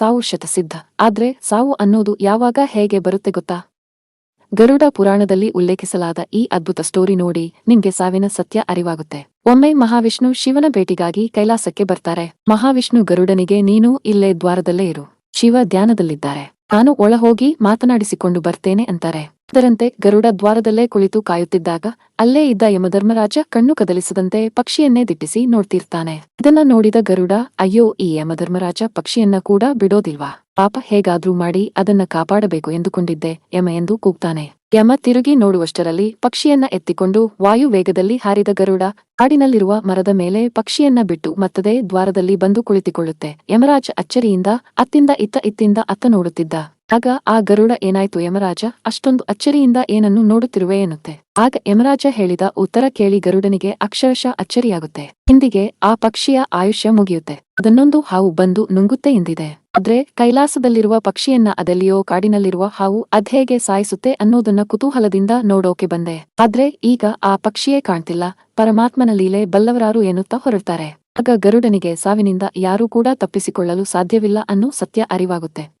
ಸಾವು ಶತಸಿದ್ಧ. ಆದ್ರೆ ಸಾವು ಅನ್ನೋದು ಯಾವಾಗ ಹೇಗೆ ಬರುತ್ತೆ ಗೊತ್ತಾ? ಗರುಡ ಪುರಾಣದಲ್ಲಿ ಉಲ್ಲೇಖಿಸಲಾದ ಈ ಅದ್ಭುತ ಸ್ಟೋರಿ ನೋಡಿ ನಿಮ್ಗೆ ಸಾವಿನ ಸತ್ಯ ಅರಿವಾಗುತ್ತೆ. ಒಮ್ಮೆ ಮಹಾವಿಷ್ಣು ಶಿವನ ಭೇಟಿಗಾಗಿ ಕೈಲಾಸಕ್ಕೆ ಬರ್ತಾರೆ. ಮಹಾವಿಷ್ಣು ಗರುಡನಿಗೆ, ನೀನು ಇಲ್ಲೇ ದ್ವಾರದಲ್ಲೇ ಇರು. ಶಿವ ಧ್ಯಾನದಲ್ಲಿದ್ದಾರೆ. ನಾನು ಒಳ ಹೋಗಿ ಮಾತನಾಡಿಸಿಕೊಂಡು ಬರ್ತೇನೆ ಅಂತಾರೆ. ಅದರಂತೆ ಗರುಡ ದ್ವಾರದಲ್ಲೇ ಕುಳಿತು ಕಾಯುತ್ತಿದ್ದಾಗ ಅಲ್ಲೇ ಇದ್ದ ಯಮಧರ್ಮರಾಜ ಕಣ್ಣು ಕದಲಿಸದಂತೆ ಪಕ್ಷಿಯನ್ನೇ ದಿಟ್ಟಿಸಿ ನೋಡ್ತಿರ್ತಾನೆ. ಇದನ್ನ ನೋಡಿದ ಗರುಡ, ಅಯ್ಯೋ, ಈ ಯಮಧರ್ಮರಾಜ ಪಕ್ಷಿಯನ್ನ ಕೂಡ ಬಿಡೋದಿಲ್ವಾ? ಪಾಪ ಹೇಗಾದ್ರೂ ಮಾಡಿ ಅದನ್ನ ಕಾಪಾಡಬೇಕು ಎಂದುಕೊಂಡಿದ್ದೆ. ಯಮ ಎಂದು ಕೂಗ್ತಾನೆ. ಯಮ ತಿರುಗಿ ನೋಡುವಷ್ಟರಲ್ಲಿ ಪಕ್ಷಿಯನ್ನ ಎತ್ತಿಕೊಂಡು ವಾಯು ವೇಗದಲ್ಲಿ ಹಾರಿದ ಗರುಡ ಕಾಡಿನಲ್ಲಿರುವ ಮರದ ಮೇಲೆ ಪಕ್ಷಿಯನ್ನ ಬಿಟ್ಟು ಮತ್ತದೇ ದ್ವಾರದಲ್ಲಿ ಬಂದು ಕುಳಿತುಕೊಳ್ಳುತ್ತೆ. ಯಮರಾಜ ಅಚ್ಚರಿಯಿಂದ, ಅತ್ತಿಂದ ಇತ್ತ ಇತ್ತಿಂದ ಅತ್ತ ನೋಡುತ್ತಿದ್ದ. ಆಗ ಆ ಗರುಡ ಏನಾಯ್ತು ಯಮರಾಜ? ಅಷ್ಟೊಂದು ಅಚ್ಚರಿಯಿಂದ ಏನನ್ನು ನೋಡುತ್ತಿರುವೆ ಎನ್ನುತ್ತೆ. ಆಗ ಯಮರಾಜ ಹೇಳಿದ ಉತ್ತರ ಕೇಳಿ ಗರುಡನಿಗೆ ಅಕ್ಷರಶಃ ಅಚ್ಚರಿಯಾಗುತ್ತೆ. ಹಿಂದಿಗೆ ಆ ಪಕ್ಷಿಯ ಆಯುಷ್ಯ ಮುಗಿಯುತ್ತೆ. ಅದನ್ನೊಂದು ಹಾವು ಬಂದು ನುಂಗುತ್ತೆ ಎಂದಿದೆ. ಆದ್ರೆ ಕೈಲಾಸದಲ್ಲಿರುವ ಪಕ್ಷಿಯನ್ನ ಅದೆಲ್ಲಿಯೋ ಕಾಡಿನಲ್ಲಿರುವ ಹಾವು ಅದ್ಹೇಗೆ ಸಾಯಿಸುತ್ತೆ ಅನ್ನೋದನ್ನ ಕುತೂಹಲದಿಂದ ನೋಡೋಕೆ ಬಂದೆ. ಆದ್ರೆ ಈಗ ಆ ಪಕ್ಷಿಯೇ ಕಾಣ್ತಿಲ್ಲ, ಪರಮಾತ್ಮನ ಲೀಲೆ ಬಲ್ಲವರಾರು ಎನ್ನುತ್ತಾ ಹೊರಡ್ತಾರೆ. ಆಗ ಗರುಡನಿಗೆ ಸಾವಿನಿಂದ ಯಾರೂ ಕೂಡ ತಪ್ಪಿಸಿಕೊಳ್ಳಲು ಸಾಧ್ಯವಿಲ್ಲ ಅನ್ನೋ ಸತ್ಯ ಅರಿವಾಗುತ್ತೆ.